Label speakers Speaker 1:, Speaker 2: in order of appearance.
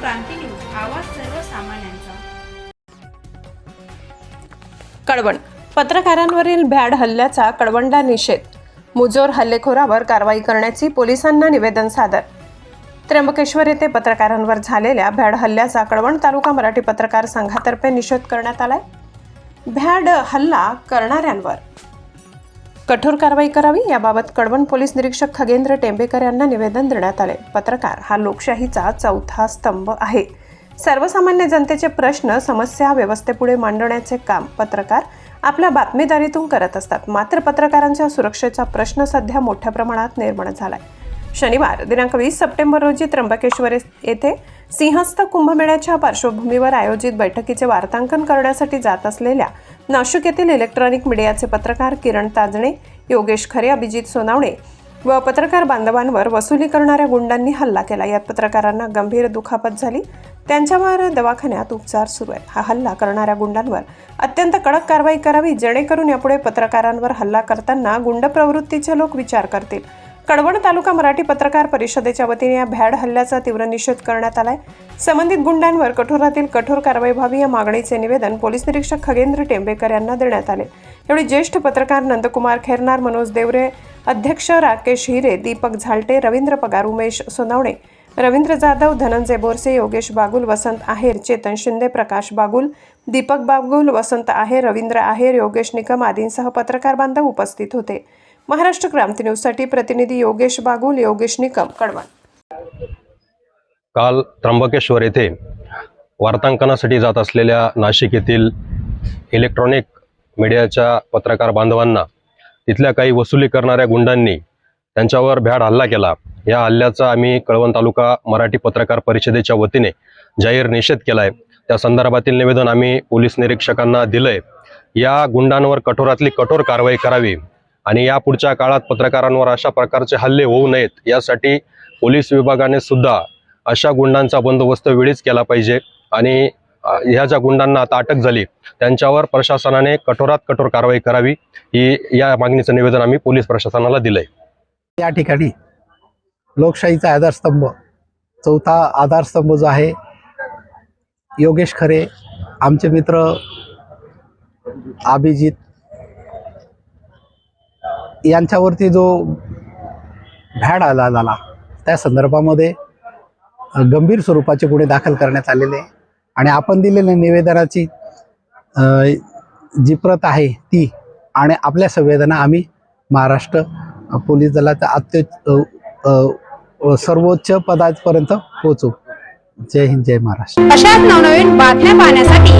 Speaker 1: क्रांती news आवाज सर्वसामान्यांचा.
Speaker 2: पत्रकारांवरील भ्याड हल्ल्याचा कडवंडा निषेध. मुजोर हल्लेखोरावर कारवाई करण्याची पोलिसांना निवेदन सादर. त्र्यंबकेश्वर येथे पत्रकारांवर झालेल्या भ्याड हल्ल्याचा कडवण तालुका मराठी पत्रकार संघातर्फे निषेध करण्यात आलाय. भ्याड हल्ला करणाऱ्यांवर कठोर कारवाई करावी याबाबत कडवण पोलीस निरीक्षक खगेंद्र टेंबेकर यांना निवेदन देण्यात आले. पत्रकार हा लोकशाहीचा चौथा स्तंभ आहे. सर्वसामान्य जनतेचे प्रश्न समस्या व्यवस्थेपुढे मांडण्याचे काम पत्रकार आपल्या बातमीदारीतून करत असतात. मात्र पत्रकारांच्या सुरक्षेचा प्रश्न सध्या मोठ्या प्रमाणात निर्माण झालाय. शनिवार दिनांक वीस सप्टेंबर रोजी त्र्यंबकेश्वर येथे सिंहस्थ कुंभमेळ्याच्या पार्श्वभूमीवर आयोजित बैठकीचे वार्तांकन करण्यासाठी जात असलेल्या नाशिक येथील इलेक्ट्रॉनिक मीडियाचे पत्रकार किरण ताजणे योगेश खरे अभिजित सोनावणे व पत्रकार बांधवांवर वसुली करणाऱ्या गुंडांनी हल्ला केला. यात पत्रकारांना गंभीर दुखापत झाली. त्यांच्यावर दवाखान्यात उपचार सुरू आहेत. हा हल्ला करणाऱ्या गुंडांवर अत्यंत कडक कारवाई करावी जेणेकरून यापुढे पत्रकारांवर हल्ला करताना गुंड प्रवृत्तीचे लोक विचार करतील. कडवण तालुका मराठी पत्रकार परिषदेच्या वतीने या भ्याड हल्ल्याचा तीव्र निषेध करण्यात आलाय. संबंधित गुंडांवर कठोरातील कठोर कारवाई व्हावी या मागणीचे निवेदन पोलीस निरीक्षक खगेंद्र टेंबेकर यांना देण्यात आले. यावेळी ज्येष्ठ पत्रकार नंदकुमार खेरनार मनोज देवरे अध्यक्ष राकेश हिरे दीपक झालटे रवींद्र पगार उमेश सोनावणे रवींद्र जाधव धनंजय बोरसे योगेश बागुल वसंत आहेर चेतन शिंदे प्रकाश बागुल दीपक बागुल वसंत आहेर रवींद्र आहेर योगेश निकम आदींसह पत्रकार बांधव उपस्थित होते. महाराष्ट्र क्रांती न्यूजसाठी प्रतिनिधी योगेश बागुल योगेश निकम कळवण
Speaker 3: काल त्र्यंबकेश्वर येथे वार्तांकनासाठी जात असलेल्या नाशिक येथील इलेक्ट्रॉनिक मीडियाच्या पत्रकार बांधवांना तिथल्या काही वसुली करणाऱ्या गुंडांनी त्यांच्यावर भ्याड हल्ला केला. या हल्ल्याचा आम्ही कळवण तालुका मराठी पत्रकार परिषदेच्या वतीने जाहीर निषेध केला आहे त्या संदर्भातील निवेदन आम्ही पोलीस निरीक्षकांना दिलंय. या गुंडांवर कठोरातली कठोर कारवाई करावी. आणि या पुढच्या काळात पत्रकारांवर अशा प्रकारचे हल्ले होऊ नयेत यासाठी पोलीस विभागाने सुद्धा अशा गुंडांचा बंदोबस्त वेळीच केला पाहिजे. आणि ह्या ज्या गुंडांना आता अटक झाली त्यांच्यावर प्रशासनाने कठोरात कठोर कारवाई करावी ही या मागणीचं निवेदन आम्ही पोलीस प्रशासनाला दिलंय.
Speaker 4: या ठिकाणी लोकशाहीचा आधारस्तंभ चौथा आधारस्तंभ जो आहे योगेश खरे आमचे मित्र अभिजित यांच्यावरती जो भॅड आला झाला त्या संदर्भामध्ये गंभीर स्वरूपाचे गुन्हे दाखल करण्यात आलेले आणि आपण दिलेल्या निवेदनाची जी प्रत आहे ती आणि आपल्या संवेदना आम्ही महाराष्ट्र पोलीस दलाच्या अत्य सर्वोच्च पदापर्यंत पोहोचू. जय हिंद जय महाराष्ट्र.
Speaker 1: अशाच नवनवीन बातम्या पाहण्यासाठी